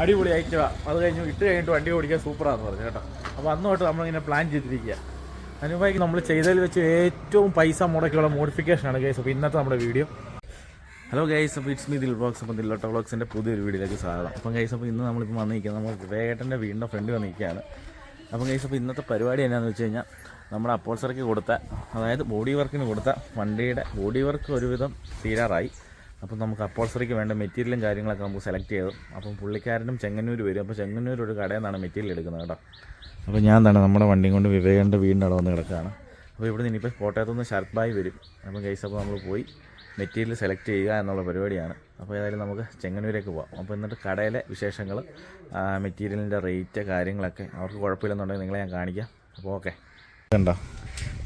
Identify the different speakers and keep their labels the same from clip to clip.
Speaker 1: അടിപൊളി ഐറ്റമാ. അത് കഴിഞ്ഞ് ഇട്ട് കഴിഞ്ഞിട്ട് വണ്ടി ഓടിക്കാൻ സൂപ്പറാന്ന് പറഞ്ഞു കേട്ടോ. അപ്പോൾ അന്ന് തൊട്ട് നമ്മളിങ്ങനെ പ്ലാൻ ചെയ്തിരിക്കുക അനുഭവിക്ക് നമ്മൾ ചെയ്തതിൽ വെച്ച് ഏറ്റവും പൈസ മുടക്കിയുള്ള മോഡിഫിക്കേഷനാണ് ഗൈസ് അപ്പോൾ ഇന്നത്തെ നമ്മുടെ വീഡിയോ ഹലോ ഗൈസ് അപ്പോൾ ഇറ്റ്സ് മീ ദിൽ വ്ളോഗ്സ് അപ്പം ദില്ലോട്ട വ്ളോഗ്സിന്റെ പുതിയൊരു വീഡിയോയിലേക്ക് സ്വാഗതം. അപ്പം ഗൈസ് അപ്പോൾ ഇന്ന് നമ്മളിപ്പോൾ വന്നിരിക്കുന്നത് നമ്മൾ വിവേകേട്ടന്റെ വീടിന്റെ ഫ്രണ്ട് വന്നിരിക്കുകയാണ്. അപ്പം ഗൈസ് അപ്പോൾ ഇന്നത്തെ പരിപാടി എന്നാന്ന് വെച്ച് കഴിഞ്ഞാൽ നമ്മുടെ അപ്പോൾസർക്ക് കൊടുത്ത അതായത് ബോഡി വർക്കിന് കൊടുത്ത വണ്ടിയുടെ ബോഡി വർക്ക് ഒരുവിധം തീരാറായി. അപ്പം നമുക്ക് അപ്പോൾസറിക്ക് വേണ്ട മെറ്റീരിയലും കാര്യങ്ങളൊക്കെ നമുക്ക് സെലക്ട് ചെയ്തു. അപ്പം പുള്ളിക്കാരനും ചെങ്ങന്നൂർ വരും. അപ്പോൾ ചെങ്ങന്നൂർ ഒരു കടയിൽ നിന്നാണ് മെറ്റീരിയൽ എടുക്കുന്നത് കേട്ടോ. അപ്പോൾ ഞാൻ തന്നെ നമ്മുടെ വണ്ടിയും കൊണ്ട് വിവേകന്റെ വീടിന്റെ അവിടെ വന്ന് കിടക്കുകയാണ്. അപ്പോൾ ഇവിടെ നിന്ന് ഇനിയിപ്പോൾ കോട്ടയത്തു നിന്ന് ബായ് വരും. അപ്പം ഗൈസ് അപ്പോൾ നമ്മൾ പോയി മെറ്റീരിയൽ സെലക്ട് ചെയ്യുക എന്നുള്ള പരിപാടിയാണ്. അപ്പോൾ ഏതായാലും നമുക്ക് ചെങ്ങന്നൂരേക്ക് പോകാം അപ്പോൾ എന്നിട്ട് കടയിലെ വിശേഷങ്ങൾ മെറ്റീരിയലിന്റെ റേറ്റ് കാര്യങ്ങളൊക്കെ അവർക്ക് കുഴപ്പമില്ലെന്നുണ്ടെങ്കിൽ നിങ്ങളെ ഞാൻ കാണിക്കാം. അപ്പോൾ ഓക്കെ ഇതുണ്ടോ?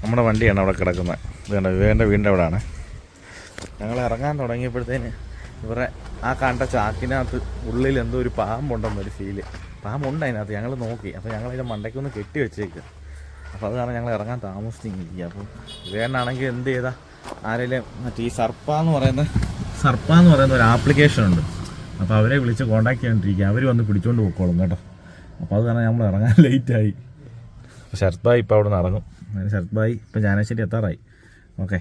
Speaker 1: നമ്മുടെ വണ്ടിയാണ് അവിടെ കിടക്കുന്നത്. ഇതുണ്ടോ? വിവേകന്റെ വീടിന്റെ അവിടെയാണ്. ഞങ്ങൾ ഇറങ്ങാൻ തുടങ്ങിയപ്പോഴത്തേന് ഇവരെ ആ കണ്ട ചാക്കിനകത്ത് ഉള്ളിൽ എന്തോ ഒരു പാമ്പുണ്ടെന്നൊരു ഫീൽ പാമ്പുണ്ട് അതിനകത്ത്. ഞങ്ങൾ നോക്കി. അപ്പോൾ ഞങ്ങൾ അതിന്റെ മണ്ടയ്ക്കൊന്ന് കെട്ടി വെച്ചേക്ക്. അപ്പോൾ അത് കാരണം ഞങ്ങൾ ഇറങ്ങാൻ താമസിച്ചിരിക്കുക അപ്പോൾ വേണാണെങ്കിൽ എന്ത് ചെയ്താൽ ആരെങ്കിലും മറ്റേ ഈ സർപ്പ എന്ന് പറയുന്ന സർപ്പ എന്ന് പറയുന്ന ഒരു ആപ്ലിക്കേഷൻ ഉണ്ട്. അപ്പോൾ അവരെ വിളിച്ച് കോൺടാക്ട് ചെയ്യാണ്ടിരിക്കുക. അവർ വന്ന് പിടിച്ചോണ്ട് പോയിക്കോളും കേട്ടോ. അപ്പോൾ അത് കാരണം നമ്മൾ ഇറങ്ങാൻ ലേറ്റായി ശരത് ഭായി ഇപ്പോൾ അവിടെ നിന്ന് ഇറങ്ങും. ശരത് ഭായി ഇപ്പം ചാനശ്ശേരി എത്താറായി. ഓക്കെ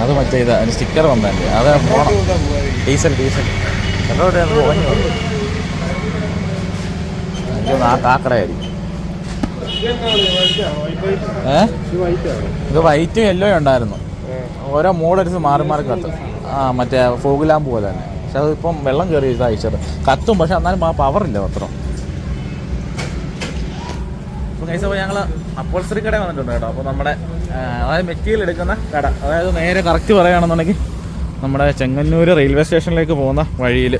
Speaker 1: അത് മറ്റേ ഇതാ അതിന് സ്റ്റിക്കർ വന്നല്ലേ അത് പോണം. ഡീസൽ ഡീസൽ ഏ? ഇത് വൈറ്റും യെല്ലോ ഉണ്ടായിരുന്നു. ഓരോ മോഡൽസ് മാറി മാറി കത്തും. ആ മറ്റേ ഫോഗ് ലാമ്പ് പോലെ തന്നെ. പക്ഷെ അതിപ്പം വെള്ളം കയറി അയച്ചത് കത്തും പക്ഷെ എന്നാലും ആ പവറില്ല പത്രം കൈസ് അപ്പോൾ ഞങ്ങൾ അപ്പോൾസറി കട വന്നിട്ടുണ്ട് കേട്ടോ. അപ്പോൾ നമ്മുടെ അതായത് മെറ്റീരിയൽ എടുക്കുന്ന കട. അതായത് നേരെ കറക്റ്റ് പറയുകയാണെന്നുണ്ടെങ്കിൽ നമ്മുടെ ചെങ്ങന്നൂർ റെയിൽവേ സ്റ്റേഷനിലേക്ക് പോകുന്ന വഴിയിൽ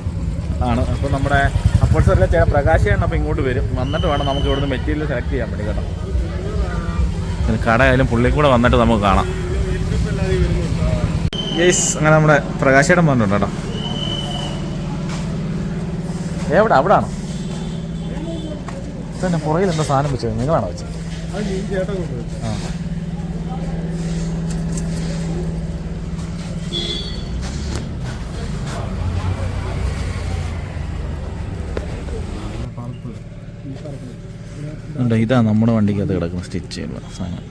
Speaker 1: ആണ്. അപ്പോൾ നമ്മുടെ അപ്പോൾസറിലെ ചില പ്രകാശയാണ് അപ്പോൾ ഇങ്ങോട്ട് വരും. വന്നിട്ട് വേണം നമുക്ക് ഇവിടുന്ന് മെറ്റീരിയൽ സെലക്ട് ചെയ്യാൻ വേണ്ടി കേട്ടോ. കട ആയാലും പുള്ളി കൂടെ വന്നിട്ട് നമുക്ക് കാണാം. യെസ് അങ്ങനെ നമ്മുടെ പ്രകാശേടം വന്നിട്ടുണ്ട് കേട്ടോ. എവിടെ? അവിടെ ആണോ തന്നെ പുറകിൽ എന്താ സാധനം വെച്ചത്? നിങ്ങളാണോ വെച്ചത്? ആ. ഉണ്ട്? ഇതാ നമ്മുടെ വണ്ടിക്ക് വണ്ടിക്കകത്ത് കിടക്കുന്ന സ്റ്റിച്ച് ചെയ്യുന്ന സാധനം.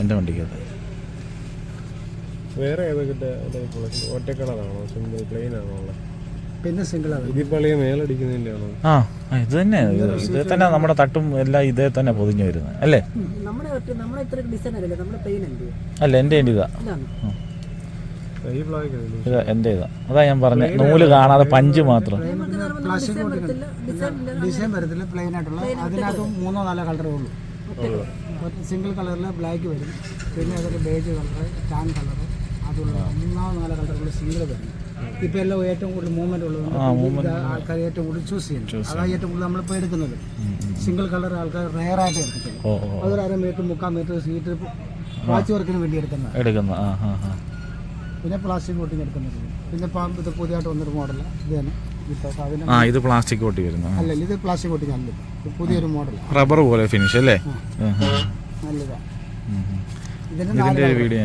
Speaker 1: എന്റെ വണ്ടിക്കകത്ത്.
Speaker 2: വേറെ ഏതൊക്കെ ഒറ്റ കളറാണോ സിമ്പിൾ പ്ലെയിൻ ആണോ ഉള്ളത്?
Speaker 3: പിന്നെ സിംഗിൾ
Speaker 1: ആ ഇത് തന്നെ. ഇത് തന്നെ നമ്മുടെ തട്ടും എല്ലാം ഇതേ തന്നെ പൊതിഞ്ഞു വരുന്നത് അല്ലേ?
Speaker 3: നമ്മുടെ ഒറ്റ നമ്മുടെ ഇത്ര ഡിസൈൻ അല്ലല്ലോ നമ്മുടെ പെയിൻ അല്ലേ?
Speaker 1: അല്ല എന്റെ ഇതാ. ഇത് എന്റെ ഇതാ. അതാ ഞാൻ പറഞ്ഞ നൂൽ കാണാതെ പഞ്ച് മാത്രം.
Speaker 3: ഡിസൈൻ വരത്തില്ല
Speaker 4: പ്ലെയിൻ ആയിട്ടുള്ള. അതിനകത്ത് മൂന്നോ നാലോ കളറേ ഉള്ളൂ. സിംഗിൾ കളറിൽ ബ്ലാക്ക് വരും. പിന്നെ അതൊക്കെ ബേജ് കളർ ടാൻ കളർ അതുള്ള മൂന്നോ നാലോ കളറുള്ള സിംഗിൾ വരും. ഇപ്പം എല്ലാം ഏറ്റവും കൂടുതൽ മൂവ്മെന്റ് ഉള്ളതുകൊണ്ട് ആൾക്കാർ ഏറ്റവും കൂടുതൽ ചൂസ് ചെയ്യുന്നത്. അതാണ് ഏറ്റവും കൂടുതൽ നമ്മളിപ്പോൾ എടുക്കുന്നത്. സിംഗിൾ കളർ ആൾക്കാർ റയർ ആയിട്ട്
Speaker 1: ഓ
Speaker 4: അതൊരു അര മീറ്റർ മുക്കാൽ മീറ്റർ സീറ്റ് വാച്ച് വർക്കിന് വേണ്ടി എടുക്കുന്നത്
Speaker 1: എടുക്കുന്ന
Speaker 4: പിന്നെ പ്ലാസ്റ്റിക് കോട്ടിങ് എടുക്കുന്നത്. പിന്നെ ഇത് പുതിയതായിട്ട് വന്നൊരു മോഡലാണ് ഇത് തന്നെ.
Speaker 1: ആ ഇത് പ്ലാസ്റ്റിക് കോട്ടി വരുന്നു
Speaker 4: അല്ല ഇത് പ്ലാസ്റ്റിക് കോട്ടിങ് അല്ല. പുതിയൊരു മോഡൽ
Speaker 1: റബ്ബർ പോലെ ഫിനിഷ് അല്ലേ.
Speaker 4: നല്ലതാണ്. ഇതിന്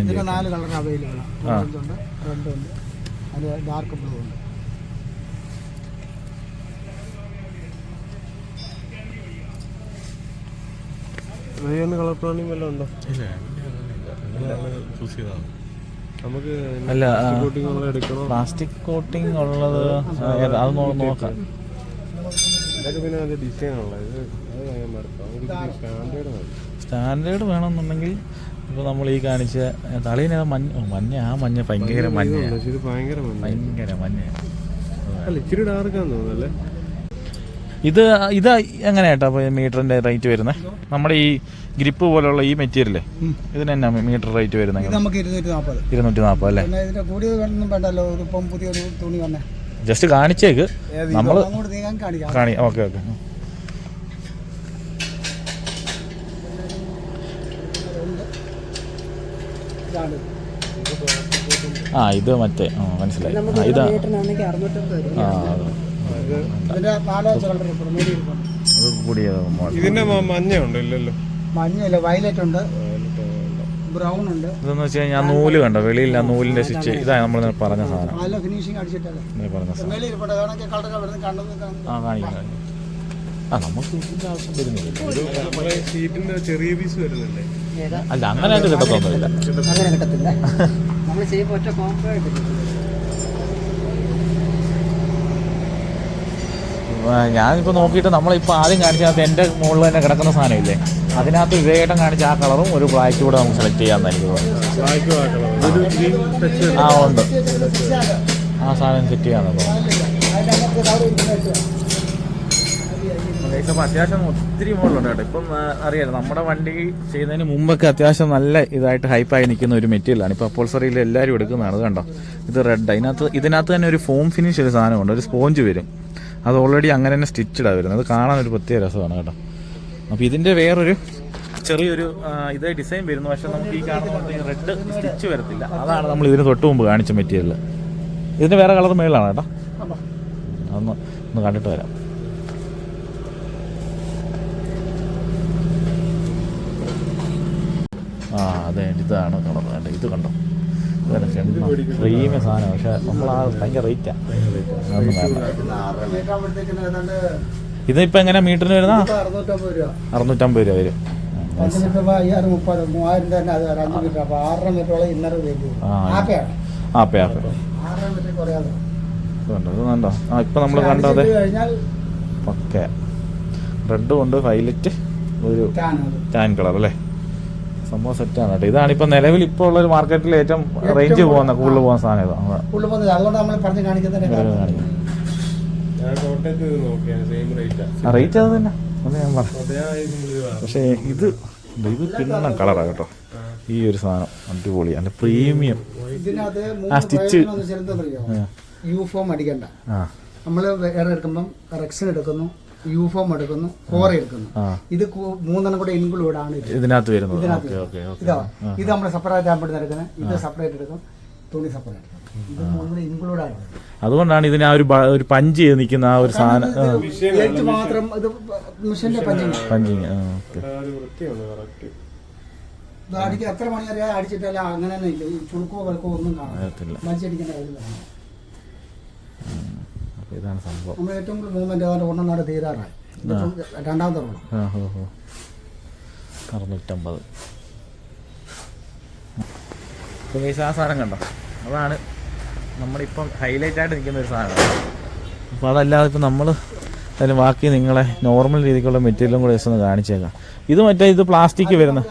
Speaker 1: ഇതിന്റെ
Speaker 4: നാല് കളർ അവൈലബിൾ ആണ്. ഉണ്ട് റെഡ് ഉണ്ട്. അത് ഡാർക്ക് ബ്ലൂ ഉണ്ട്.
Speaker 2: കളർ പ്ലാനിങ് വല്ലതും ഉണ്ടോ? നമുക്ക്
Speaker 1: അല്ല പ്ലാസ്റ്റിക് കോട്ടിംഗ് ഉള്ളത് അത് നോക്കാം.
Speaker 2: ഇതൊക്കെ പിന്നെ ഡിസൈൻ ഉള്ളത് സ്റ്റാൻഡേർഡ്
Speaker 1: വേണമെന്നുണ്ടെങ്കിൽ ഇപ്പോൾ നമ്മൾ ഈ കാണിച്ച തളീന മഞ്ഞ മഞ്ഞ ആ മഞ്ഞ ഭയങ്കര മഞ്ഞ
Speaker 2: ഭയങ്കര മഞ്ഞ.
Speaker 1: ഭയങ്കര മഞ്ഞ
Speaker 2: അല്ല ഇച്ചിരി ഡാർക്കാന്ന് തോന്നുന്നല്ലേ?
Speaker 1: ഇത് ഇത് എങ്ങനെയാട്ടോ മീറ്ററിന്റെ റേറ്റ് വരുന്നത് നമ്മുടെ ഈ ഗ്രിപ്പ് പോലുള്ള ഈ മെറ്റീരിയൽ ഇതിന് എന്നാ മീറ്റർ റേറ്റ് വരുന്നത്
Speaker 4: നമുക്ക് ഇരുന്നൂറ്റി നാൽപ്പത്
Speaker 1: അല്ലേ?
Speaker 4: പിന്നെ ഇതിന്റെ കൂടിയത് ഒന്നും വേണ്ടല്ലോ ഒരു ഇപ്പം പുതിയൊരു തുണി വന്നേ.
Speaker 1: ജസ്റ്റ് കാണിച്ചേക്ക്. നമ്മൾ
Speaker 4: അങ്ങോട്ട് നീങ്ങാൻ കാണിക്കാം.
Speaker 1: കാണി ഓക്കെ ഓക്കെ. ആ ഇത് മറ്റേ. മനസ്സിലായി. ഇതാ ആ അത്.
Speaker 4: ഇതിന്റെ
Speaker 2: മഞ്ഞ ഉണ്ട് ഇല്ലല്ലോ.
Speaker 4: മഞ്ഞയില്ല വയലറ്റ് ഉണ്ട്. ബ്രൗൺ ഉണ്ട്.
Speaker 1: ഇതെന്ന് വെച്ച് കഴിഞ്ഞാൽ നൂൽ കണ്ടോ? വെളിയിൽ ആ നൂലിന്റെ സ്റ്റിച്ച് ഇതാ നമ്മൾ പറഞ്ഞ സാധനം. പറഞ്ഞ സാധനം. ആ കാണിക്കാം. ആ നമുക്ക് ഇതിന്റെ ആവശ്യം വരുന്നില്ല.
Speaker 2: ചെറിയ പീസ് വരുന്നില്ലേ?
Speaker 1: അല്ല അങ്ങനെ കിട്ടത്തൊന്നുമില്ല
Speaker 3: അങ്ങനെ കിട്ടത്തില്ല. നമ്മൾ ചെയ്യുമ്പോൾ ഒറ്റ കോംബോ ആയിട്ട്
Speaker 1: ആ, ഞാനിപ്പോ നോക്കിയിട്ട് നമ്മളിപ്പോൾ ആദ്യം കാണിച്ചതിനകത്ത് എന്റെ മുകളിൽ തന്നെ കിടക്കുന്ന സാധനമില്ലേ? അതിനകത്ത് വിവേകം കാണിച്ച ആ കളറും ഒരു ബ്ലാക്ക് കൂടെ നമുക്ക് സെലക്ട് ചെയ്യാമെന്ന് എനിക്ക് തോന്നുന്നു.
Speaker 2: ബ്ലാക്ക് ആക്കണം ഒരു ഗ്രീൻ ടച്ച്
Speaker 1: ആ ഉണ്ട്. ആ സാധനം സെറ്റ് ചെയ്യാമെന്ന് അപ്പോൾ അത്യാവശ്യം ഒത്തിരി മോഡലുണ്ട് കേട്ടോ. ഇപ്പം അറിയാലോ നമ്മുടെ വണ്ടി ചെയ്യുന്നതിന് മുമ്പൊക്കെ അത്യാവശ്യം നല്ല ഇതായിട്ട് ഹൈപ്പായി നിൽക്കുന്ന ഒരു മെറ്റീരിയലാണ്. ഇപ്പോൾ അപ്പോൾസറിയിൽ എല്ലാവരും എടുക്കുന്നതാണ്. കണ്ടോ? ഇത് റെഡ് അതിനകത്ത് ഇതിനകത്ത് തന്നെ ഒരു ഫോം ഫിനിഷ് ഒരു സാധനമുണ്ട്. ഒരു സ്പോഞ്ച് വരും. അത് ഓൾറെഡി അങ്ങനെ തന്നെ സ്റ്റിച്ചഡാണ് വരുന്നത്. അത് കാണാൻ ഒരു പ്രത്യേക രസമാണ് കേട്ടോ. അപ്പോൾ ഇതിന്റെ വേറൊരു ചെറിയൊരു ഇതേ ഡിസൈൻ വരുന്നു. പക്ഷെ നമുക്ക് ഈ കാണുന്ന റെഡ് സ്റ്റിച്ച് വരത്തില്ല. അതാണ് നമ്മൾ ഇതിന് തൊട്ട് മുമ്പ് കാണിച്ച മെറ്റീരിയൽ ഇതിന് വേറെ കളർ മേളിലാണ് കേട്ടോ. അതൊന്ന് ഒന്ന് കണ്ടിട്ട് വരാം ആ അതെ ഇതാണ് കളർ വേണ്ട ഇത് കണ്ടോ? പ്രീമിയം സാധനം. പക്ഷെ നമ്മൾ ആ. ഭയങ്കര റേറ്റാണ് അതൊന്നും വേണ്ട.
Speaker 4: ആറ് മീറ്റർ ആകുമ്പോഴത്തേക്കിന് ഏതാണ്ട്
Speaker 1: ഇതിപ്പോ എങ്ങനെ മീറ്ററിന് വരുന്ന?
Speaker 4: അറുന്നൂറ്റമ്പത് രൂപ.
Speaker 1: വരും. ആപ്പേ ആപ്പേ. കണ്ടോ കണ്ടോ? ആ ഇപ്പൊ നമ്മൾ കണ്ടത് ഓക്കെ റെഡും ഉണ്ട് വൈലറ്റ് ഒരു
Speaker 4: ടാൻ
Speaker 1: കളർ അല്ലേ? സംഭവം സെറ്റാണ് കേട്ടോ. ഇതാണ് ഇപ്പൊ നിലവിൽ ഇപ്പോൾ ഉള്ള ഒരു മാർക്കറ്റിൽ ഏറ്റവും റേഞ്ച് പോകുന്ന കൂടുതൽ പോകുന്ന സാധനം ഇതാണ്
Speaker 4: ഉള്ളു പോകുന്നത്. അതുകൊണ്ട് നമ്മൾ പറഞ്ഞ്
Speaker 2: റേറ്റാ
Speaker 1: ആ. റേറ്റ് അത് തന്നെ. അത് ഞാൻ പക്ഷേ ഇത് ഇത് പിന്നെ കളറാണ് കേട്ടോ. ഈ ഒരു സാധനം അടിപൊളി. അതിന്റെ പ്രീമിയം ആ, ആ.
Speaker 4: യൂഫോം അടിക്കണ്ട.
Speaker 1: ആ.
Speaker 4: നമ്മൾ വേറെ എടുക്കുമ്പം റെക്സിൻ എടുക്കുന്നു. യൂഫോം എടുക്കുന്നു കോറ എടുക്കുന്നു. ഇത് മൂന്നെണ്ണം കൂടെ ഇൻക്ലൂഡ് ആണ് ഇത്.
Speaker 1: ഇതിനകത്ത് വരുന്നത്.
Speaker 4: ഇതിനകത്ത്
Speaker 1: ഓക്കെ ഓക്കെ ഓക്കെ.
Speaker 4: ഇതാ ഇത് നമ്മൾ സെപ്പറേറ്റ് ആകുമ്പോൾ എടുക്കുന്നത്. ഇത് സെപ്പറേറ്റ് എടുക്കും. തുണി സെപ്പറേറ്റ് ഇത് മൂന്നും ഇൻക്ലൂഡ് ആണ്
Speaker 1: അതുകൊണ്ടാണ് ഇതിന് ആ ഒരു ഒരു പഞ്ച് ചെയ്ത് നിൽക്കുന്ന ആ ഒരു സാധനം.
Speaker 4: മാത്രം ഇത് മിഷന്റെ പഞ്ചിങ്
Speaker 1: പഞ്ചിങ്
Speaker 4: അടിക്കുക എത്ര മണി അറിയാതെ അടിച്ചിട്ടല്ല അങ്ങനെ തന്നെ ഇല്ല. ഈ ചുളുക്കോ വലുക്കോ ഒന്നും കാര്യമില്ല.
Speaker 1: ഇതാണ് സംഭവം.
Speaker 4: നമ്മൾ ഏറ്റവും കൂടുതൽ മൂവ്മെന്റ് ഏതാണ്ട് ഒന്നാണ് തീരാറായി. രണ്ടാമത്തെ
Speaker 1: അറുന്നൂറ്റമ്പത്. ആ സാധനം കണ്ടോ? അതാണ് നമ്മളിപ്പം ഹൈലൈറ്റ് ആയിട്ട് നിൽക്കുന്ന ഒരു സാധനം. അപ്പോൾ അതല്ലാതെ ഇപ്പം നമ്മൾ അതിന് ബാക്കി നിങ്ങളെ നോർമൽ രീതിക്കുള്ള മെറ്റീരിയലും കൂടെ ഒന്ന് കാണിച്ചേക്കാം. ഇത് മറ്റേ ഇത് പ്ലാസ്റ്റിക് വരുന്ന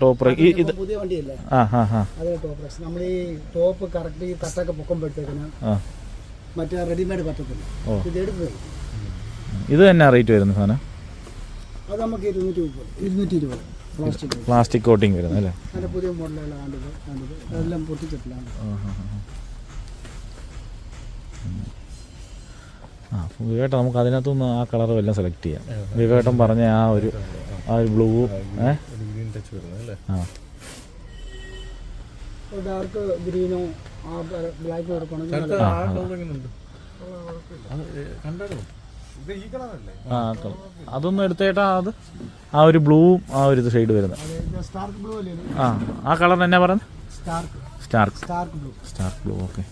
Speaker 4: ടോപ്പ്
Speaker 1: ഇത് ആ ആ ആ
Speaker 4: ടോപ്പ് കറക്റ്റ് ഈ തട്ടൊക്കെ പൊക്കുമ്പോഴത്തേക്കിന് മറ്റേ റെഡിമെയ്ഡ് പറ്റത്തില്ല. ഇത് എടുത്ത് തരും.
Speaker 1: ഇത് തന്നെ റേറ്റ് വരുന്ന സാധനം?
Speaker 4: അത് നമുക്ക് ഇരുന്നൂറ്റി മുപ്പത് ഇരുന്നൂറ്റി ഇരുപത് പ്ലാസ്റ്റിക്
Speaker 1: പ്ലാസ്റ്റിക് കോട്ടിങ് വരുന്നത് അല്ലേ?
Speaker 4: നല്ല പുതിയ മോഡലുകളാണ് അതെല്ലാം പൊട്ടിച്ചിട്ടില്ല
Speaker 1: ആ അപ്പോൾ വിവേട്ടൻ നമുക്ക് അതിനകത്തുനിന്ന് ആ കളർ വല്ലതും സെലക്ട് ചെയ്യാം. വിവേട്ടൻ പറഞ്ഞ ആ ഒരു ആ ഒരു ബ്ലൂ ഏ?
Speaker 2: ഒരു ഗ്രീൻ ടച്ച് വരുന്നത് അല്ലേ?
Speaker 1: ആ.
Speaker 4: ഡാർക്ക് ഗ്രീനോ
Speaker 1: അതൊന്നും എടുത്തേട്ടാ അത്. ആ ഒരു ബ്ലൂവും ആ ഒരു ഇത് ഷെയ്ഡ് വരുന്നത്.
Speaker 4: സ്റ്റാർക്ക് ബ്ലൂ അല്ലേ
Speaker 1: ആ ആ കളർ എന്നാ പറയുന്നത്?
Speaker 4: Stark blue
Speaker 1: stark blue okay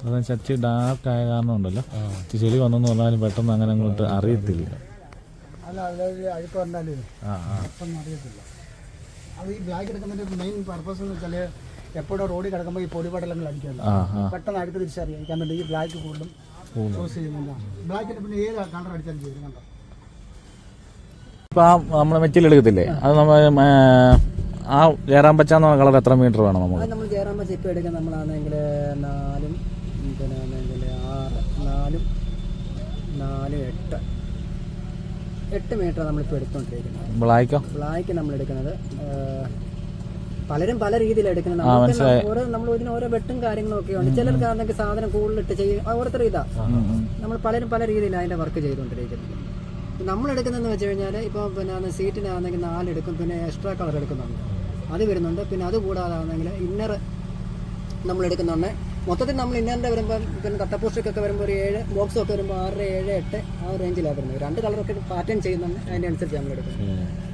Speaker 1: അതെന്ന് ചച്ചി ഡാർക്ക് ആയ കാരണം ഉണ്ടല്ലോ. ചെളി വന്നെന്ന് പറഞ്ഞാലും പെട്ടെന്ന് അങ്ങനെ അങ്ങോട്ട് അറിയത്തില്ല. ആ
Speaker 4: അത് ഈ ബ്ലാക്ക് എടുക്കുന്നതിന്റെ മെയിൻ പർപ്പസ് എന്ന് വെച്ചാൽ എപ്പോഴും റോഡിൽ കിടക്കുമ്പോൾ ഈ പൊടിപടലങ്ങൾ അടിക്കുമല്ലോ പെട്ടെന്ന് അഴുക്ക് തിരിച്ചറിയാൻ വേണ്ടി ഈ ബ്ലാക്ക് കൂടുതലും യൂസ് ചെയ്യുന്നതാണ് ബ്ലാക്കിന്റെ പിന്നെ ഏത് കളർ അടിച്ചാലും ചെയ്യും കണ്ടോ?
Speaker 1: ഇപ്പം ആ നമ്മൾ മെറ്റീരിയൽ എടുക്കത്തില്ലേ? അത് നമ്മൾ ആ ജയറാം പച്ച എന്ന കളർ എത്ര മീറ്റർ വേണം നമുക്ക്?
Speaker 3: നമ്മൾ ജയറാമ ചെപ്പ് എടുക്കാൻ നമ്മളാണെങ്കിൽ നാലും പിന്നെ ആറ് നാലും നാലും എട്ട്. എട്ട് മീറ്റർ നമ്മളിപ്പോൾ എടുത്തുകൊണ്ടിരിക്കുന്നത്
Speaker 1: ബ്ലാക്കോ?
Speaker 3: ബ്ലാക്ക് നമ്മൾ എടുക്കുന്നത് പലരും പല രീതിയിൽ എടുക്കുന്നത്. നമുക്ക് ഓരോ നമ്മൾ ഇതിന് ഓരോ വെട്ടും കാര്യങ്ങളും ഒക്കെ ഉണ്ട്. ചിലർക്ക് അതൊക്കെ സാധനം കൂടുതലിട്ട് ചെയ്യും. ഓരോരുത്തർ ഇതാ. നമ്മൾ പലരും പല രീതിയിൽ അതിന്റെ വർക്ക് ചെയ്തുകൊണ്ടിരിക്കുന്നത്. നമ്മൾ എടുക്കുന്നതെന്ന് വെച്ച് കഴിഞ്ഞാൽ ഇപ്പോൾ പിന്നെ സീറ്റിനാണെങ്കിൽ നാലെടുക്കും. പിന്നെ എക്സ്ട്രാ കളർ എടുക്കുന്നുണ്ട്. അത് വരുന്നുണ്ട്. പിന്നെ അത് കൂടാതാണെങ്കിൽ ഇന്നർ നമ്മൾ എടുക്കുന്നുണ്ട്. മൊത്തത്തിൽ നമ്മൾ ഇന്നറിന്റെ വരുമ്പോൾ പിന്നെ തട്ടപ്പൂസ്റ്റൊക്കെ വരുമ്പോൾ ഒരു ഏഴ് ബോക്സ് ഒക്കെ വരുമ്പോൾ ആറ് ഏഴ് എട്ട് ആ റേഞ്ചിലാണ് വരുന്നത്. രണ്ട് കളറൊക്കെ പാറ്റേൺ ചെയ്യുന്നുണ്ട്. അതിന്റെ അനുസരിച്ച് നമ്മൾ എടുക്കുന്നത്.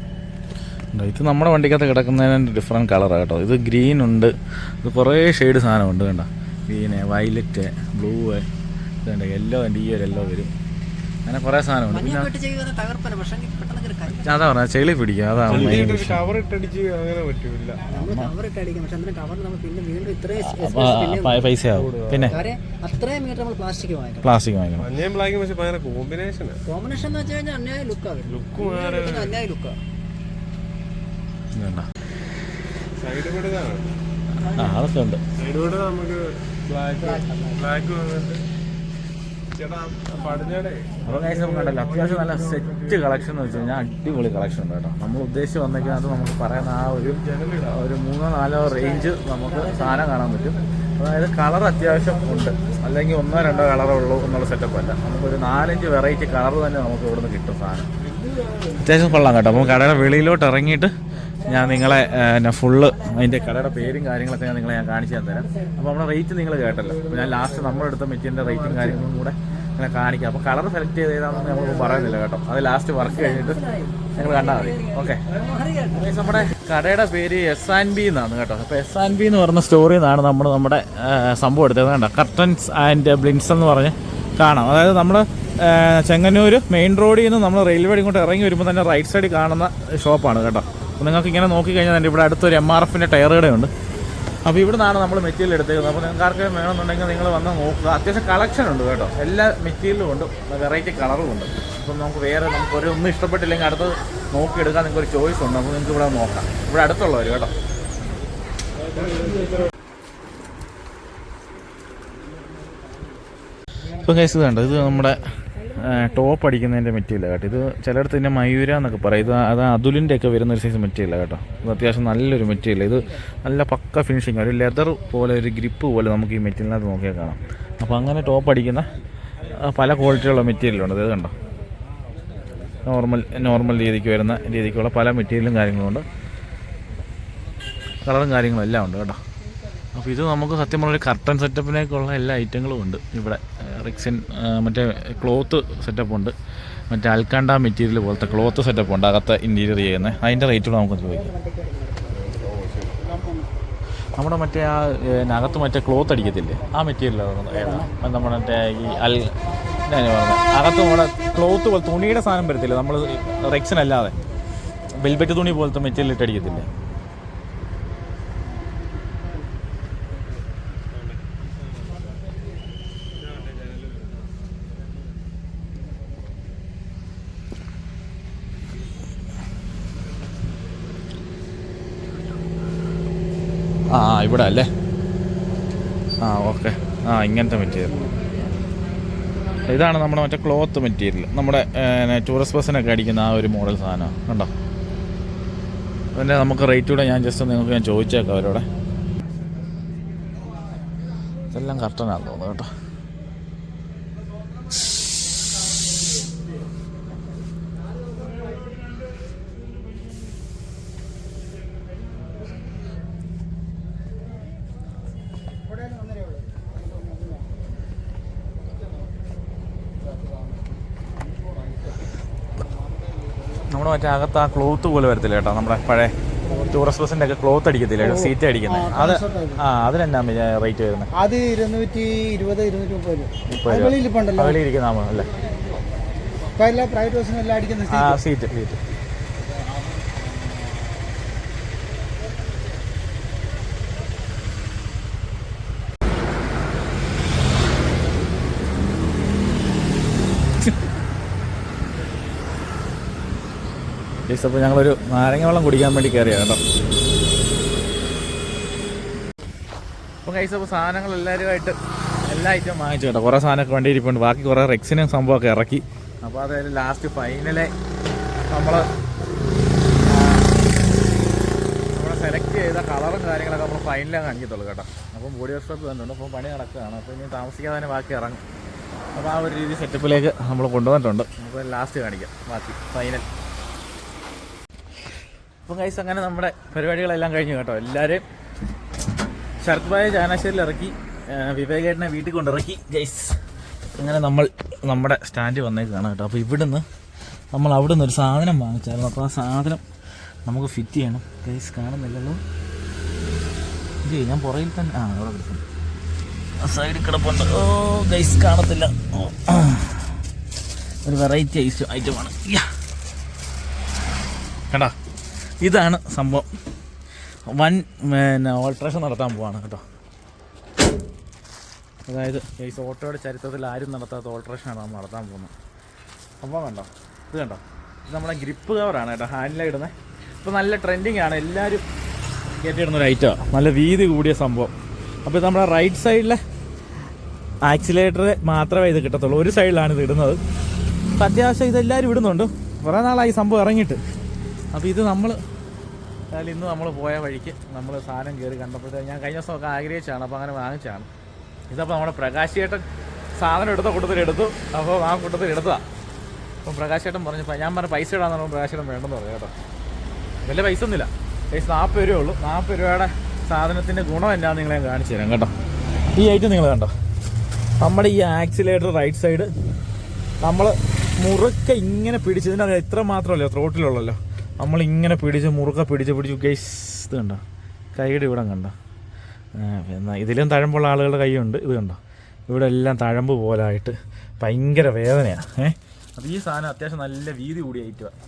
Speaker 1: ഇത് നമ്മുടെ വണ്ടിക്കകത്ത് കിടക്കുന്നതിന് ഡിഫറെന്റ് കളറാണ് കേട്ടോ. ഇത് ഗ്രീൻ ഉണ്ട്. ഇത് കുറേ ഷെയ്ഡ് സാധനമുണ്ട് കണ്ടോ? ഗ്രീന് വയലറ്റ് ബ്ലൂ ഇതുണ്ട് യെല്ലോ ഉണ്ട് ഈ ഒരു യെല്ലോ വരും. അങ്ങനെ കുറേ സാധനമുണ്ട് പിന്നെ അതാ പറഞ്ഞ ചെളി പിടിക്കും. അതാണ് പൈസ ആവും
Speaker 2: കവർ ഇട്ടടിച്ച് അങ്ങനെ പറ്റൂല.
Speaker 3: നമ്മൾ കവർ ഇട്ട് പക്ഷെ അന്നേരം കവർ നമ്മൾ പിന്നെ വീണ്ടും ഇത്രയും
Speaker 1: അപ്പൊ
Speaker 3: പിന്നെ
Speaker 1: പ- പൈസയാവും. പിന്നെ?
Speaker 3: കാര്യം മീറ്റർ നമ്മൾ പ്ലാസ്റ്റിക് വാങ്ങിക്കണം.
Speaker 2: കോമ്പിനേഷനാണ്
Speaker 3: കോമ്പിനേഷൻ എന്ന് വെച്ച് കഴിഞ്ഞാൽ അന്യായ ലുക്കാണ്
Speaker 2: ലുക്ക്
Speaker 3: ലുക്കാണ്
Speaker 1: കാര്യം നമുക്ക് കണ്ടല്ലോ അത്യാവശ്യം നല്ല സെറ്റ് കളക്ഷൻ എന്ന് വെച്ച് കഴിഞ്ഞാൽ അടിപൊളി കളക്ഷൻ ഉണ്ട് കേട്ടോ. നമ്മൾ ഉദ്ദേശിച്ച് വന്നേക്കുന്നത് നമുക്ക് പറയുന്ന ആ ഒരു ഒരു മൂന്നോ നാലോ റേഞ്ച് നമുക്ക് സാധനം കാണാൻ പറ്റും. അതായത് കളർ അത്യാവശ്യം ഉണ്ട്. അല്ലെങ്കിൽ ഒന്നോ രണ്ടോ കളറേ ഉള്ളൂ എന്നുള്ള സെറ്റപ്പ് അല്ല. നമുക്കൊരു നാലഞ്ച് വെറൈറ്റി കളർ തന്നെ നമുക്ക് ഇവിടുന്ന് കിട്ടും സാധനം. അത്യാവശ്യം കൊള്ളാം കേട്ടോ. നമുക്ക് കടയുടെ വെളിയിലോട്ട് ഇറങ്ങിയിട്ട് ഞാൻ നിങ്ങളെ പിന്നെ ഫുള്ള് അതിന്റെ കടയുടെ പേരും കാര്യങ്ങളൊക്കെ ഞാൻ നിങ്ങളെ ഞാൻ കാണിച്ചു തരാം. അപ്പോൾ നമ്മുടെ റേറ്റ് നിങ്ങൾ കേട്ടല്ലോ. അപ്പോൾ ഞാൻ ലാസ്റ്റ് നമ്മളെടുത്ത മെറ്റീരിയലിന്റെ റേറ്റും കാര്യങ്ങളും കൂടെ ഇങ്ങനെ കാണിക്കാം. അപ്പോൾ കളർ സെലക്ട് ചെയ്ത് ഏതാണെന്ന് നമ്മൾ പറയുന്നില്ല കേട്ടോ. അത് ലാസ്റ്റ് വർക്ക് കഴിഞ്ഞിട്ട് നിങ്ങൾ കണ്ടാൽ മതി. ഓക്കെ നമ്മുടെ കടയുടെ പേര് എസ് ആൻഡ് ബി എന്നാണ് കേട്ടോ. അപ്പോൾ എസ് ആൻഡ് ബി എന്ന് പറഞ്ഞ സ്റ്റോറിൽ നിന്നാണ് നമ്മൾ നമ്മുടെ സംഭവം എടുത്തത് കേട്ടോ കർട്ടൻസ് ആൻഡ് ബ്ലിൻസ് എന്ന് പറഞ്ഞ് കാണാം. അതായത് നമ്മൾ ചെങ്ങന്നൂർ മെയിൻ റോഡിൽ നിന്ന് നമ്മൾ റെയിൽവേ ഇങ്ങോട്ട് ഇറങ്ങി വരുമ്പോൾ തന്നെ റൈറ്റ് സൈഡിൽ കാണുന്ന ഷോപ്പാണ് കേട്ടോ. അപ്പോൾ നിങ്ങൾക്ക് ഇങ്ങനെ നോക്കിക്കഴിഞ്ഞാൽ തന്നെ ഇവിടെ അടുത്തൊരു എം ആർ എഫിന്റെ ടയർ കടയുണ്ട്. അപ്പോൾ ഇവിടെ നിന്നാണ് നമ്മൾ മെറ്റീരിയൽ എടുത്തേക്കുന്നത്. അപ്പോൾ നിങ്ങൾക്ക് വേണമെന്നുണ്ടെങ്കിൽ നിങ്ങൾ വന്ന് നോക്കുക. അത്യാവശ്യം കളക്ഷൻ ഉണ്ട് കേട്ടോ. എല്ലാ മെറ്റീരിയലും ഉണ്ട്. വെറൈറ്റി കളറും ഉണ്ട്. അപ്പം നമുക്ക് വേറെ നമുക്ക് ഒരു ഒന്നും ഇഷ്ടപ്പെട്ടില്ലെങ്കിൽ അടുത്ത് നോക്കിയെടുക്കാൻ നിങ്ങൾക്ക് ഒരു ചോയ്സ് ഉണ്ട്. അപ്പോൾ നിങ്ങൾക്ക് ഇവിടെ നോക്കാം. ഇവിടെ അടുത്തുള്ളവർ കേട്ടോ. ഇപ്പം കേസ് ഇതുണ്ട് ഇത് നമ്മുടെ ടോപ്പ് അടിക്കുന്നതിന്റെ മെറ്റീരിയൽ കേട്ടോ. ഇത് ചിലയിടത്ത് ഇതിന്റെ മയൂര എന്നൊക്കെ പറയും. ഇത് അത് അതുലിന്റെ ഒക്കെ വരുന്ന ഒരു സൈസ് മെറ്റീരിയൽ കേട്ടോ. ഇത് അത്യാവശ്യം നല്ലൊരു മെറ്റീരിയൽ. ഇത് നല്ല പക്ക ഫിനിഷിങ് ഒരു ലെതർ പോലെ ഒരു ഗ്രിപ്പ് പോലെ നമുക്ക് ഈ മെറ്റീരിയലിനകത്ത് നോക്കിയാൽ കാണാം. അപ്പോൾ അങ്ങനെ ടോപ്പ് അടിക്കുന്ന പല ക്വാളിറ്റിയുള്ള മെറ്റീരിയലുണ്ട് ഇത് കണ്ടോ? നോർമൽ നോർമൽ രീതിക്ക് വരുന്ന രീതിക്കുള്ള പല മെറ്റീരിയലും കാര്യങ്ങളുണ്ട് കളറും കാര്യങ്ങളും എല്ലാം ഉണ്ട് കേട്ടോ. അപ്പോൾ ഇത് നമുക്ക് സത്യം പറഞ്ഞ കർട്ടൻ സെറ്റപ്പിനേക്കുള്ള എല്ലാ ഐറ്റങ്ങളും ഉണ്ട്. ഇവിടെ റിക്സിൻ മറ്റേ ക്ലോത്ത് സെറ്റപ്പ് ഉണ്ട്. മറ്റേ അൽക്കാണ്ട മെറ്റീരിയൽ പോലത്തെ ക്ലോത്ത് സെറ്റപ്പ് ഉണ്ട് അകത്ത് ഇന്റീരിയർ ചെയ്യുന്നത് അതിന്റെ റേറ്റ് കൂടെ നമുക്ക് ചോദിക്കാം. നമ്മുടെ മറ്റേ ആ അകത്ത് മറ്റേ ക്ലോത്ത് അടിക്കത്തില്ലേ? ആ മെറ്റീരിയൽ നമ്മുടെ മറ്റേ ഈ അൽ അകത്ത് നമ്മുടെ ക്ലോത്ത് പോലെ തുണിയുടെ സാധനം വരത്തില്ല? നമ്മൾ റെക്സിനല്ലാതെ വെൽബെറ്റ് തുണി പോലത്തെ മെറ്റീരിയൽ ഇട്ട് അടിക്കത്തില്ലേ? ഇവിടെ അല്ലേ ആ ഓക്കെ. ആ ഇങ്ങനത്തെ മെറ്റീരിയൽ ഇതാണ് നമ്മുടെ മറ്റേ ക്ലോത്ത് മെറ്റീരിയൽ നമ്മുടെ ടൂറിസ്റ്റ് ബസ്സിനൊക്കെ അടിക്കുന്ന ആ ഒരു മോഡൽ സാധനമാണ് കണ്ടോ? അതിന്റെ നമുക്ക് റേറ്റ് കൂടെ ഞാൻ ജസ്റ്റ് നിങ്ങൾക്ക് ഞാൻ ചോദിച്ചേക്കാം അവരോടെ. ഇതെല്ലാം കറക്റ്റനാണെന്ന് തോന്നുന്നു കേട്ടോ. മറ്റേ അകത്ത് ആ ക്ലോത്ത് പോലെ വരത്തില്ല കേട്ടോ. നമ്മുടെ പഴയ ടൂറിസ്റ്റ് ബസിന്റെ ഒക്കെ ക്ലോത്ത് അടിക്കത്തില്ല? സീറ്റ് അടിക്കുന്നത് അത് ആ അതിനെന്നാ റേറ്റ് വരുന്നത്
Speaker 4: അത് ഇരുന്നൂറ്റി ഇരുപത് ഇരുന്നൂറ്റി മുപ്പത്. വെളിയിൽ
Speaker 1: ഇരിക്കുന്ന അല്ലേ?
Speaker 4: സീറ്റ്.
Speaker 1: സീറ്റ് സീറ്റ് അപ്പോൾ ഞങ്ങളൊരു നാരങ്ങ വെള്ളം കുടിക്കാൻ വേണ്ടി കയറിയാണ് കേട്ടോ. അപ്പോൾ കൈസ് അപ്പോൾ സാധനങ്ങൾ എല്ലാവരുമായിട്ട് എല്ലാ ഐറ്റവും വാങ്ങിച്ചു കേട്ടോ. കുറേ സാധനമൊക്കെ വണ്ടി ഇരിപ്പുണ്ട്. ബാക്കി കുറേ റെക്സിനും സംഭവമൊക്കെ ഇറക്കി. അപ്പോൾ അതായത് ലാസ്റ്റ് ഫൈനലെ നമ്മൾ നമ്മളെ സെലക്ട് ചെയ്ത കളറും കാര്യങ്ങളൊക്കെ നമ്മൾ ഫൈനലേ കാണിക്കത്തുള്ളൂ കേട്ടോ. അപ്പം ബോഡി വർക്ക്ഷോപ്പ് വന്നിട്ടുണ്ട് അപ്പോൾ പണി നടക്കുകയാണ്. അപ്പോൾ ഇനി താമസിക്കാതെ തന്നെ ബാക്കി ഇറങ്ങും. അപ്പോൾ ആ ഒരു രീതി സെറ്റപ്പിലേക്ക് നമ്മൾ കൊണ്ടുവന്നിട്ടുണ്ട്. അപ്പോൾ ലാസ്റ്റ് കാണിക്കാം. ബാക്കി ഫൈനൽ അപ്പം കൈസ് അങ്ങനെ നമ്മുടെ പരിപാടികളെല്ലാം കഴിഞ്ഞു കേട്ടോ. എല്ലാവരും ശരത് ഭായ ചാനാശ്ശേരിയിൽ ഇറക്കി ആ, വിവേകേട്ടനെ വീട്ടിൽ കൊണ്ടിറക്കി. ഗൈസ് അങ്ങനെ നമ്മൾ നമ്മുടെ സ്റ്റാൻഡ് വന്നേക്കാണ് കേട്ടോ. അപ്പോൾ ഇവിടുന്ന് നമ്മൾ അവിടുന്ന് ഒരു സാധനം വാങ്ങിച്ചായിരുന്നു. അപ്പോൾ ആ സാധനം നമുക്ക് ഫിറ്റ് ചെയ്യണം. ഗൈസ് കാണുന്നില്ലല്ലോ? ഇത് ഞാൻ പുറകിൽ തന്നെ ആ അവിടെ കിടക്കുന്നു. സൈഡിൽ കിടപ്പുണ്ട്. ഓ ഗൈസ് കാണത്തില്ല. ഒരു വെറൈറ്റി ഐറ്റം ഐറ്റമാണ് കേട്ടോ ഇതാണ് സംഭവം. വൻ പിന്നെ ഓൾട്രേഷൻ നടത്താൻ പോവാണ് കേട്ടോ. അതായത് ഈ ഓട്ടോയുടെ ചരിത്രത്തിൽ ആരും നടത്താത്ത ഓൾട്രേഷനാണ് നമ്മൾ നടത്താൻ പോകുന്നത്. സംഭവം കണ്ടോ? ഇത് കണ്ടോ? ഇത് നമ്മുടെ ഗ്രിപ്പ് കവറാണ് കേട്ടോ ഹാൻഡിലിടുന്നത് ഇപ്പോൾ നല്ല ട്രെൻഡിങ് ആണ് എല്ലാവരും കയറ്റിയിടുന്ന ഒരു ഐറ്റമാണ് നല്ല വീതി കൂടിയ സംഭവം. അപ്പോൾ ഇത് നമ്മുടെ റൈറ്റ് സൈഡിലെ ആക്സിലേറ്റർ മാത്രമേ ഇത് കിട്ടത്തുള്ളൂ. ഒരു സൈഡിലാണ് ഇത് ഇടുന്നത്. അത്യാവശ്യം ഇതെല്ലാവരും ഇടുന്നുണ്ട്. കുറേ നാളായി സംഭവം ഇറങ്ങിയിട്ട്. അപ്പോൾ ഇത് നമ്മൾ അതായത് ഇന്ന് നമ്മൾ പോയ വഴിക്ക് നമ്മൾ സാധനം കയറി കണ്ടപ്പോഴത്തേക്ക് ഞാൻ കഴിഞ്ഞ ദിവസമൊക്കെ ആഗ്രഹിച്ചാണ് അപ്പോൾ അങ്ങനെ വാങ്ങിച്ചാണ് ഇതപ്പോൾ നമ്മുടെ പ്രകാശ് ചേട്ടൻ സാധനം എടുത്ത കൂട്ടത്തിൽ എടുത്തു. അപ്പോൾ ആ കൂട്ടത്തിൽ എടുത്തതാണ് അപ്പം പ്രകാശ് ചേട്ടൻ പറഞ്ഞു ഞാൻ പറഞ്ഞ പൈസ ഇടാന്ന് പറഞ്ഞപ്പോൾ പ്രകാശേട്ടൻ വേണ്ടെന്ന് പറഞ്ഞു കേട്ടോ. വലിയ പൈസ ഒന്നുമില്ല. പൈസ നാൽപ്പത് രൂപയേ ഉള്ളൂ. നാൽപ്പത് രൂപയുടെ സാധനത്തിന്റെ ഗുണം എന്താണെന്ന് നിങ്ങളെ കാണിച്ചു തരാം കേട്ടോ. ഈ ഐറ്റം നിങ്ങൾ കണ്ടോ? നമ്മുടെ ഈ ആക്സിലേറ്റർ റൈറ്റ് സൈഡ് നമ്മൾ മുറുക്കെ ഇങ്ങനെ പിടിച്ചതിന് അത് എത്ര മാത്രമല്ലോ ത്രോട്ടിലുള്ളല്ലോ. നമ്മൾ ഇങ്ങനെ പിടിച്ച് മുറുക്ക പിടിച്ച് പിടിച്ച് ഗൈസ് ഇത് കണ്ട? കൈയുടെ ഇവിടെ കണ്ട? എന്നാൽ ഇതിലും തഴമ്പുള്ള ആളുകളുടെ കൈയുണ്ട് ഇത് കണ്ടോ? ഇവിടെ എല്ലാം തഴമ്പ് പോലായിട്ട് ഭയങ്കര വേദനയാണ് ഏഹ് അപ്പോൾ ഈ സാധനം അത്യാവശ്യം നല്ല വീതി കൂടിയ ഐറ്റമാണ്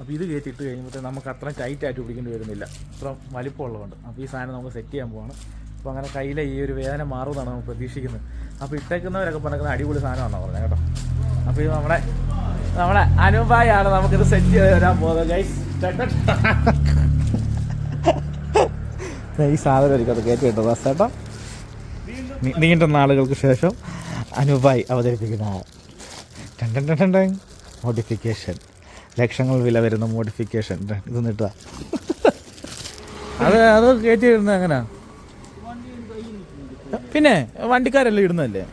Speaker 1: അപ്പോൾ ഇത് കയറ്റിയിട്ട് കഴിയുമ്പോഴത്തേക്കും നമുക്ക് അത്ര ടൈറ്റായിട്ട് പിടിക്കേണ്ടി വരുന്നില്ല. അത്ര വലിപ്പമുള്ളതുകൊണ്ട്. അപ്പോൾ ഈ സാധനം നമുക്ക് സെറ്റ് ചെയ്യാൻ പോവാണ്. അപ്പോൾ അങ്ങനെ കയ്യിലെ ഈ ഒരു വേദന മാറുമെന്നാണ് നമ്മൾ പ്രതീക്ഷിക്കുന്നത്. അപ്പോൾ ഇട്ടേക്കുന്നവരൊക്കെ പറഞ്ഞിരിക്കുന്ന അടിപൊളി സാധനമാണെന്ന് പറഞ്ഞത് കേട്ടോ. അപ്പോൾ ഇത് നമ്മുടെ നമ്മുടെ അനുഭായാണ് നമുക്കിത് സെറ്റ് ചെയ്ത് തരാൻ പോകുന്നത്. ഗൈസ് ഈ സാധനം എനിക്ക് അത് കയറ്റി കിട്ടും ബസ്സേട്ടാ നീണ്ട നാളുകൾക്ക് ശേഷം അനുഭായ് അവതരിപ്പിക്കുന്ന മോഡിഫിക്കേഷൻ ലക്ഷങ്ങൾ വില വരുന്ന മോഡിഫിക്കേഷൻ ഇത് നിട്ടുക അത് അത് കയറ്റി വരുന്നത് എങ്ങനെയാ പിന്നെ വണ്ടിക്കാരല്ലേ ഇടുന്നല്ലേ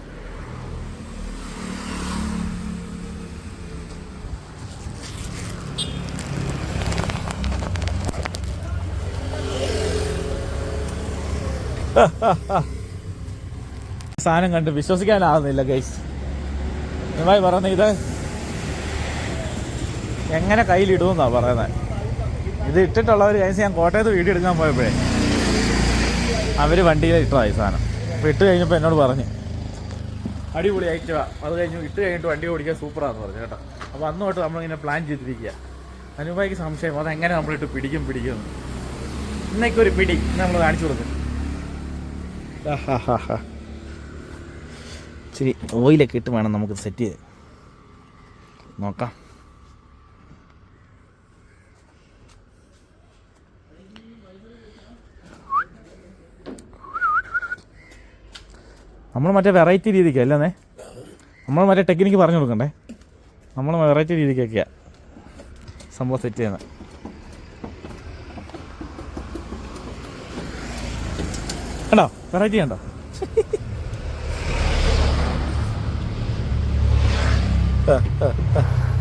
Speaker 1: സാധനം കണ്ട് വിശ്വസിക്കാനാവുന്നില്ല ഗൈസ് നിങ്ങളായി പറയുന്നത് ഇത് എങ്ങനെ കയ്യിലിടുമെന്നാ പറയുന്നത്. ഇത് ഇട്ടിട്ടുള്ളവർ ഗൈസ് ഞാൻ കോട്ടയത്ത് വീഡിയോ എടുക്കാൻ പോയപ്പോഴേ അവർ വണ്ടിയിൽ ഇട്ടതായി സാധനം. അപ്പോൾ ഇട്ട് കഴിഞ്ഞപ്പോൾ എന്നോട് പറഞ്ഞു അടിപൊളി ഐറ്റം അത് കഴിഞ്ഞു ഇട്ട് കഴിഞ്ഞിട്ട് വണ്ടി ഓടിക്കാൻ സൂപ്പറാന്ന് പറഞ്ഞു കേട്ടോ. അപ്പോൾ അന്ന് തൊട്ട് നമ്മളിങ്ങനെ പ്ലാൻ ചെയ്തിരിക്കുക അനുഭായിക്ക് സംശയം അതെങ്ങനെ നമ്മളിട്ട് പിടിക്കും പിടിക്കും ഇന്നേക്ക് ഒരു പിടി നമ്മൾ കാണിച്ചു കൊടുക്കും. ഇച്ചിരി ഓയിലൊക്കെ ഇട്ട് വേണം നമുക്ക് സെറ്റ് ചെയ്ത്. നോക്കാം. നമ്മൾ മറ്റേ വെറൈറ്റി രീതിക്ക് അല്ലേ നമ്മൾ മറ്റേ ടെക്നിക്ക് പറഞ്ഞു കൊടുക്കണ്ടേ? നമ്മൾ വെറൈറ്റി രീതിക്കൊക്കെയാണ് സംഭവം സെറ്റ് ചെയ്യുന്നത് കണ്ടോ? വെറൈറ്റി കണ്ടോ?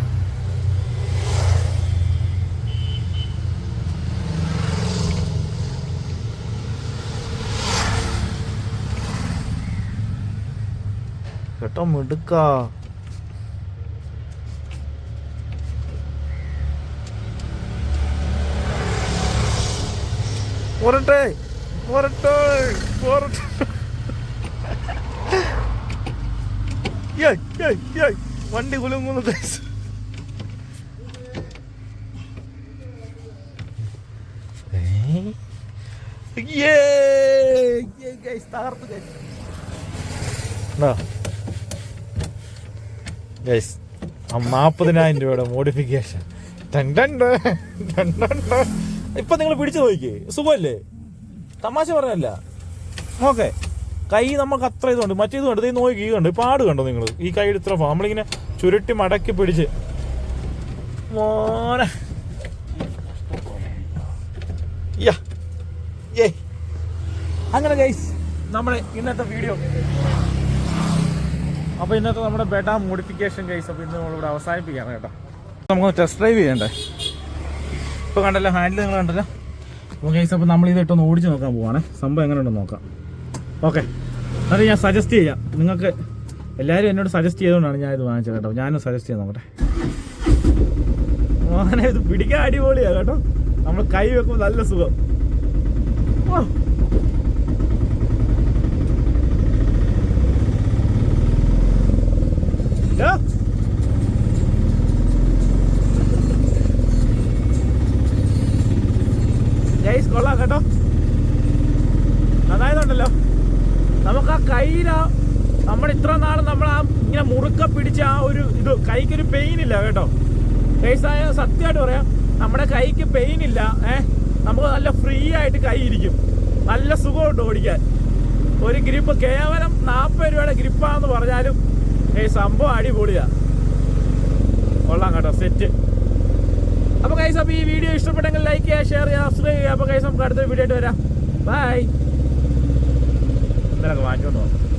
Speaker 1: കേട്ടോ മിടുക്കാ. പോരട്ടെ പോരട്ടെ പോരട്ടെ. വണ്ടി കുലുങ്ങുന്നു guys, തകർത്തു ആ നാൽപ്പതിനായിരം രൂപയുടെ മോഡിഫിക്കേഷൻ ഇപ്പൊ നിങ്ങൾ പിടിച്ചു നോക്കിയേ സുഖമല്ലേ? തമാശ പറഞ്ഞല്ല ഓക്കെ. കൈ നമുക്ക് അത്ര ഇതുണ്ട്. മറ്റേത് കണ്ടത് ഈ നോക്കി കണ്ട്? ഇപ്പൊ ആട് കണ്ടോ നിങ്ങൾ ഈ കൈ ഇത്ര. നമ്മളിങ്ങനെ ചുരുട്ടി മടക്കി പിടിച്ച്. മോനെ. അങ്ങനെ ഗൈസ് നമ്മളെ ഇന്നത്തെ വീഡിയോ അപ്പോൾ ഇന്നത്തെ നമ്മുടെ ബെഡ മോഡിഫിക്കേഷൻ കേസ് അപ്പോൾ ഇന്ന് നമ്മളിവിടെ അവസാനിപ്പിക്കുകയാണ് കേട്ടോ. നമുക്ക് ടെസ്റ്റ് ഡ്രൈവ് ചെയ്യണ്ടേ? ഇപ്പോൾ കണ്ടല്ലോ ഹാൻഡിൽ നിങ്ങൾ കണ്ടല്ലോ? അപ്പോൾ കേസ് അപ്പോൾ നമ്മൾ ഇട്ടൊന്ന് ഓടിച്ച് നോക്കാൻ പോവാണ്. സംഭവം എങ്ങനെ എങ്ങനെയുണ്ടെന്ന് നോക്കാം. ഓക്കെ എന്നിട്ട് ഞാൻ സജസ്റ്റ് ചെയ്യാം. നിങ്ങൾക്ക് എല്ലാവരും എന്നോട് സജസ്റ്റ് ചെയ്തുകൊണ്ടാണ് ഞാൻ ഇത് വാങ്ങിച്ചത് കേട്ടോ. ഞാനും സജസ്റ്റ് ചെയ്യാൻ നോക്കട്ടെ. ഇത് പിടിക്കാൻ അടിപൊളിയാണ് കേട്ടോ. നമ്മൾ കൈ വെക്കുമ്പോൾ നല്ല സുഖം. ഓ. ഏ? ഗൈസ് കൊള്ളാം കേട്ടോ. നന്നായതുണ്ടല്ലോ. നമുക്ക് ആ കയ്യില നമ്മൾ ഇത്ര നാൾ നമ്മൾ ആ ഇങ്ങനെ മുറുക്ക പിടിച്ച ആ ഒരു ഇത് ഒരു പെയിൻ ഇല്ല കേട്ടോ. ഗൈസ് ആയ സത്യമായിട്ട് പറയാം നമ്മുടെ കൈക്ക് പെയിൻ ഇല്ല ഏ? നമുക്ക് നല്ല ഫ്രീ ആയിട്ട് കൈ ഇരിക്കും. നല്ല സുഖമുണ്ട് ഓടിക്കാൻ. ഒരു ഗ്രിപ്പ് കേവലം നാൽപ്പത് രൂപയുടെ ഗ്രിപ്പാന്ന് പറഞ്ഞാലും ഏയ് സംഭവം അടിപൊളിയാ. കൊള്ളാം കേട്ടോ സെറ്റ് അപ്പോൾ കൈസ് അപ്പോൾ ഈ വീഡിയോ ഇഷ്ടപ്പെട്ടെങ്കിൽ ലൈക്ക് ചെയ്യുക ഷെയർ ചെയ്യുക സബ്സ്ക്രൈബ് ചെയ്യുക. അപ്പോൾ കൈസ് നമുക്ക് അടുത്ത വീഡിയോ ആയിട്ട് വരാം. ബൈ ഇന്നലൊക്കെ വാങ്ങിച്ചോണ്ട് പോകാം